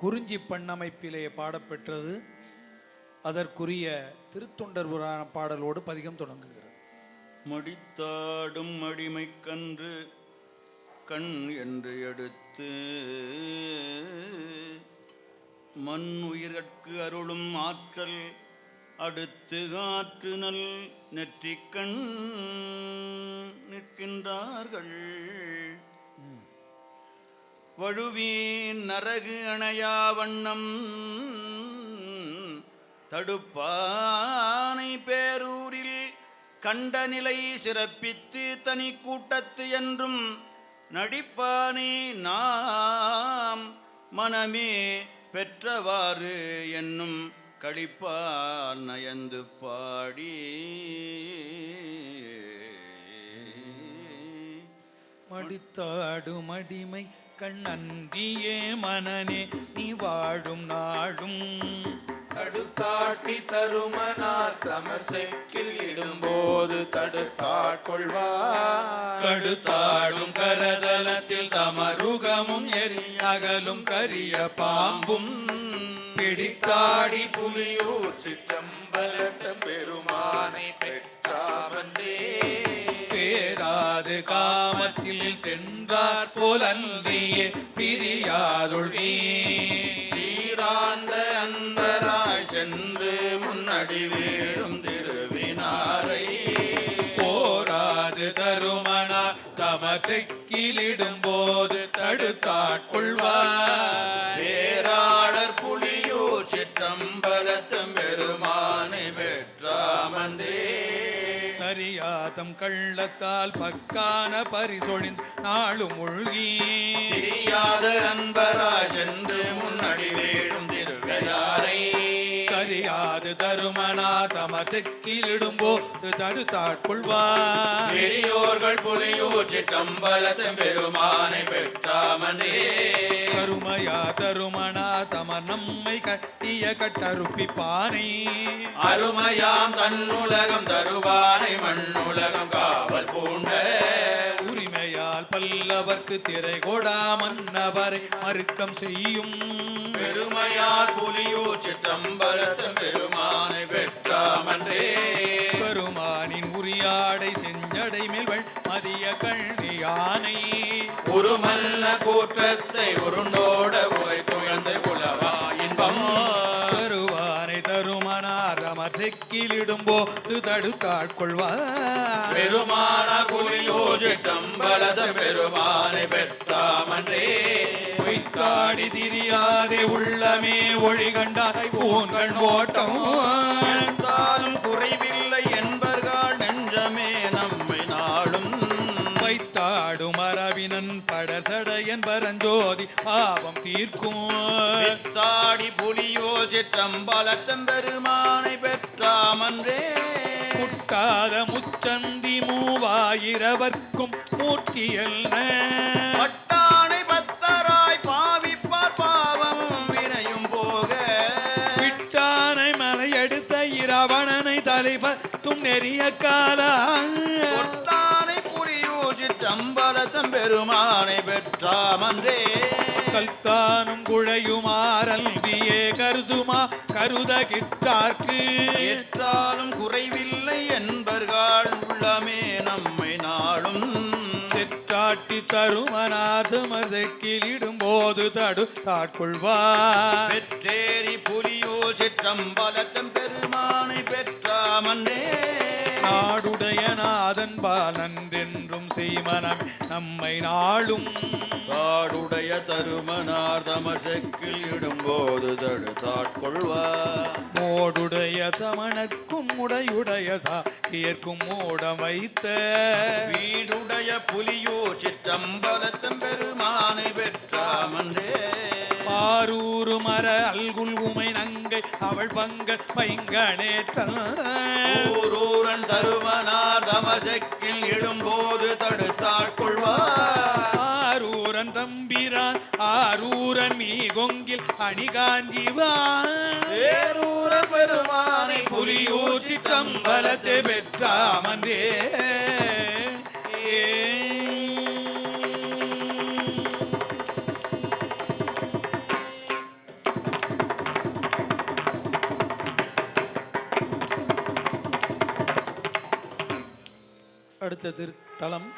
குறிஞ்சி பண்ணமைப்பிலே பாடப்பெற்றது. அதற்குரிய திருத்தொண்டர் புராண பாடலோடு பதிகம் தொடங்குகிறது. மடித்தாடும் அடிமைக்கன்று கண் என்று எடுத்து மண் உயிர்கட்கு அருளும் ஆற்றல் அடுத்து காற்று நல் நெற்றிக்கண் நிற்கின்றார்கள். வழுவீன் நரகு அணையா வண்ணம் தடுப்பானை பேரூரில் கண்ட நிலை சிறப்பித்து தனி கூட்டத்து என்றும் நடிப்பானே நாம் மனமே பெற்றவாறு என்னும் கழிப்பால் நயந்து பாடி மடித்தாடும் அடிமை கண்ணன்றியே மனனே நீ வாழும் நாடும் தடுத்தாட்டி தருமனார் தமர் செக்கில் இடும்போது தடுத்தாட்கொள்வார் கடுத்தாடும் கரதலத்தில் தமருகமும் எரியகலும் கரிய பாம்பும். பிடித்தாடி தாடி புலியூர் சிற்றம்பலத்த பெருமானை பெற்றாமன்றே பேராது காமத்தில் சென்றார் போலன்றியே பிரியாதுள்கீ சீராந்த அன்பராய் சென்று முன்னடி வீழும் திருவினாரை. போராது தருமனா தமசெக்கிலிடும் போது தடுத்தாட்கொள்வார். பேராளர் புலியூர் சிற்றம்பலத்தம் அறியாதம் கள்ளத்தால் பக்கான பரிசொழின் நாளும் மூழ்கி. தெரியாத அன்பராய் சென்று முன்னடி வீழும் தருமனா தமசெக்கிலிடும் போது தடுத்தாட்கொள்வார் பெரியோர்கள் புலியூர் சிற்றம்பலத்தம் பெருமானை பெற்றாமன்றே கருமையா தருமனா தம நம்மை கட்டிய கட்டறுப்பிப்பானை அருமையாம் தன்னுலகம் தருவானை மண்ணுலகம் காவல் பூண்ட. உரிமையால் பல்லவர்க்கு திரை கொடா மன்னவரை மறுக்கம் செய்யும். பெருமையால் புலியூர் சிற்றம்பலத்தம் பெருமானை பெற்றாமன்றே. பெருமானின் உரியாடை செஞ்சடை மேல்வள் மதிய கண்ணி யானை. உருமல்ல கூற்றத்தை உருண்டோட உகை துயர்ந்து குலவா இன்பம். பெருவானை தருமனார் அமர் செக்கிலிடும் போது தடுத்தாட்கொள்வார் பெருமான புலியூர் சிற்றம்பலத்தம் பெருமானை பெற்றாமன்றே. பொய்த்தாடி திரியாதே உள்ளமே ஒழி கண்டாய். பூன்கள் ஓட்டம் தாலும் குறைவில்லை என்பர்கள் நெஞ்சமே நம்மை நாளும் வைத்தாடும் அரவினன் படசடையன் பரஞ்சோதி பாவம் தீர்க்கும். தாடி புலியோ சிற்றம்பலத்தம் பெருமானை பெற்றாமன்றே. முட்டாத முச்சந்தி மூவாயிரவர்க்கும் மூர்த்தியல்ல. பட்டானை பத்தராய் பாவிப்பார் பாவம் வினையும் போக. விட்டானை மலையெடுத்த இரவணனை தலைபத்தும் நெறிய காலா. பொட்டானை புலியோ சிற்றம்பலத்தம் பெருமானை பெற்றாமன்றே. கல்தானும் குழையுமாறல்வியே கருதுமா கருத கிட்டார்க்கு ஏற்றாலும் செற்றாட்டி தருமநாதமசக்கிலிடும் போது தடு தாட்கொள்வார் பெற்றேரி புலியோ சிற்றம்பலத்தம் பெருமானை பெற்றாமன்றே நாதன் பாலன்றென்றும் செய்மனம் நம்மை நாளும். தாடுடைய தருமனார் தமசக்கில் இடும்போது தடுத்தாட்கொள்வார் மோடுடைய சமணக்கும் உடையுடைய சாக்கியர்க்கும் மூடம் வைத்த. வீடுடைய புலியோ சிற்றம்பலத்தம் பெருமானை பெற்றாமன்றே ஆரூரு மர அல்குல் உமை நங்கை அவள் பங்கள் பைங்கனேற்றல் ஊரூரன் தருமனார் தமசக்கில் இடும்போது தடுத்தாட்கொள்வார் ஆரூரன் தம்பிரான் ஆரூரன் மீ கொங்கில் அணிகாஞ்சிவான் பெருமானை புலியூர் சிற்றம்பலத்தை பெற்றாமன்றே. அடுத்த திருத்தலம்